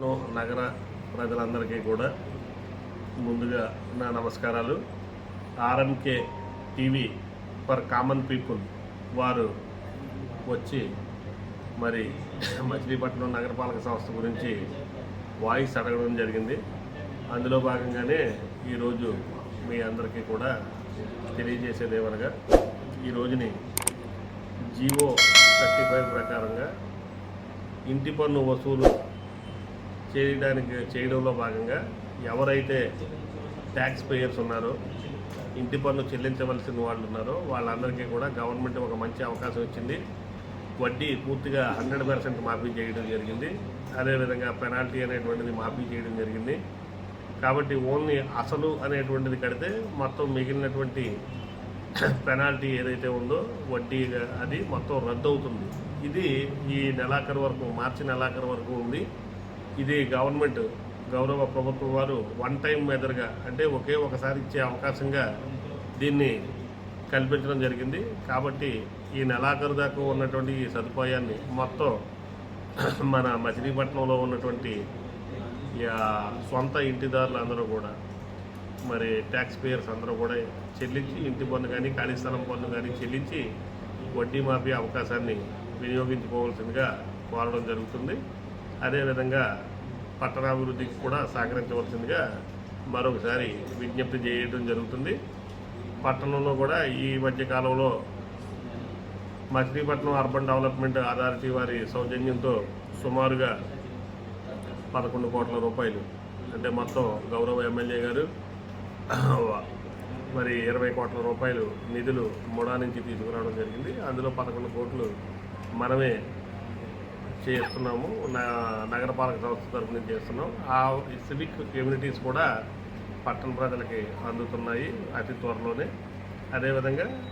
No నగర ప్రజలందరికీ కూడా ముందుగా నా నమస్కారాలు. RMK TV for common people వారు వచ్చి మరి మచిలీపట్నం నగరపాలక సంస్థ గురించి వాయిస్ అడగడం జరిగింది. అందులో భాగంగానే ఈరోజు మీ అందరికీ కూడా తెలియజేసేదేమనగా ఈ రోజుని జీవో థర్టీ ఫైవ్ ప్రకారంగా ఇంటి పన్ను వసూలు చేయడానికి చేయడంలో భాగంగా ఎవరైతే ట్యాక్స్ పేయర్స్ ఉన్నారో ఇంటి పన్ను చెల్లించవలసిన వాళ్ళు ఉన్నారో వాళ్ళందరికీ కూడా గవర్నమెంట్ ఒక మంచి అవకాశం ఇచ్చింది. వడ్డీ పూర్తిగా హండ్రెడ్ పర్సెంట్ మాఫీ చేయడం జరిగింది. అదేవిధంగా పెనాల్టీ అనేటువంటిది మాఫీ చేయడం జరిగింది. కాబట్టి ఓన్లీ అసలు అనేటువంటిది కడితే మొత్తం మిగిలినటువంటి పెనాల్టీ ఏదైతే ఉందో వడ్డీ అది మొత్తం రద్దు అవుతుంది. ఇది ఈ నెలాఖరు వరకు మార్చి నెలాఖరు వరకు ఉంది. ఇది గవర్నమెంట్ గౌరవ ప్రభుత్వం వారు వన్ టైం మెదర్గా అంటే ఒకే ఒకసారి ఇచ్చే అవకాశంగా దీన్ని కల్పించడం జరిగింది. కాబట్టి ఈ నెలాఖరు దాకా ఉన్నటువంటి ఈ సదుపాయాన్ని మొత్తం మన మచిలీపట్నంలో ఉన్నటువంటి సొంత ఇంటిదారులు అందరూ కూడా మరి ట్యాక్స్ పేయర్స్ అందరూ కూడా చెల్లించి ఇంటి పన్ను కానీ ఖాళీ స్థలం పన్ను కానీ చెల్లించి వడ్డీ మాఫీ అవకాశాన్ని వినియోగించుకోవాల్సిందిగా కోరడం జరుగుతుంది. అదేవిధంగా పట్టణాభివృద్ధికి కూడా సహకరించవలసిందిగా మరొకసారి విజ్ఞప్తి చేయడం జరుగుతుంది. పట్టణంలో కూడా ఈ మధ్య కాలంలో మచిలీపట్నం అర్బన్ డెవలప్మెంట్ అథారిటీ వారి సౌజన్యంతో సుమారుగా పదకొండు కోట్ల రూపాయలు అంటే మొత్తం గౌరవ ఎమ్మెల్యే గారు మరి ఇరవై కోట్ల రూపాయలు నిధులు ముడా నుంచి తీసుకురావడం జరిగింది. అందులో పదకొండు కోట్లు మనమే చేస్తున్నాము. నా- నగరపాలక సంస్థ తరఫున చేస్తున్నాం. ఆ సివిక్ కమ్యూనిటీస్ కూడా పట్టణ ప్రజలకి అందుతున్నాయి అతి త్వరలోనే. అదేవిధంగా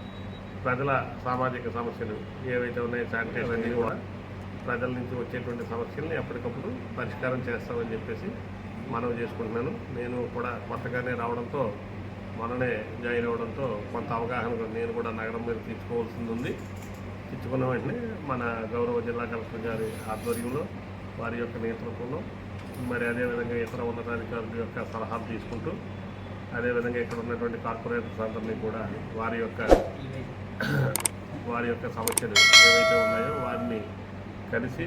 ప్రజల సామాజిక సమస్యలు ఏవైతే ఉన్నాయో శానిటేషన్ అన్నీ కూడా ప్రజల నుంచి వచ్చేటువంటి సమస్యల్ని ఎప్పటికప్పుడు పరిష్కారం చేస్తామని చెప్పేసి మనవి చేసుకుంటున్నాను. నేను కూడా కొత్తగానే రావడంతో మొన్ననే జాయిన్ అవ్వడంతో కొంత అవగాహన నేను కూడా నగరం మీద తీసుకోవాల్సింది ఉంది. తెచ్చుకున్న వెంటనే మన గౌరవ జిల్లా కలెక్టర్ గారి ఆధ్వర్యంలో వారి యొక్క నేతృత్వంలో మరి అదేవిధంగా ఇతర ఉన్నతాధికారుల యొక్క సలహాలు తీసుకుంటూ అదేవిధంగా ఇక్కడ ఉన్నటువంటి కార్పొరేటర్స్ అందరినీ కూడా వారి యొక్క వారి యొక్క సమస్యలు ఏవైతే ఉన్నాయో వారిని కలిసి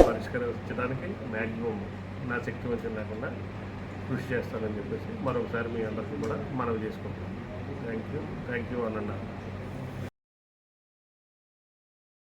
పరిష్కరించడానికి మ్యాక్సిమం నా శక్తి వంచన లేకుండా కృషి చేస్తానని చెప్పేసి మరొకసారి మీ అందరికీ కూడా మనవి చేసుకుంటాను థ్యాంక్ యూ థ్యాంక్ యూ అన్న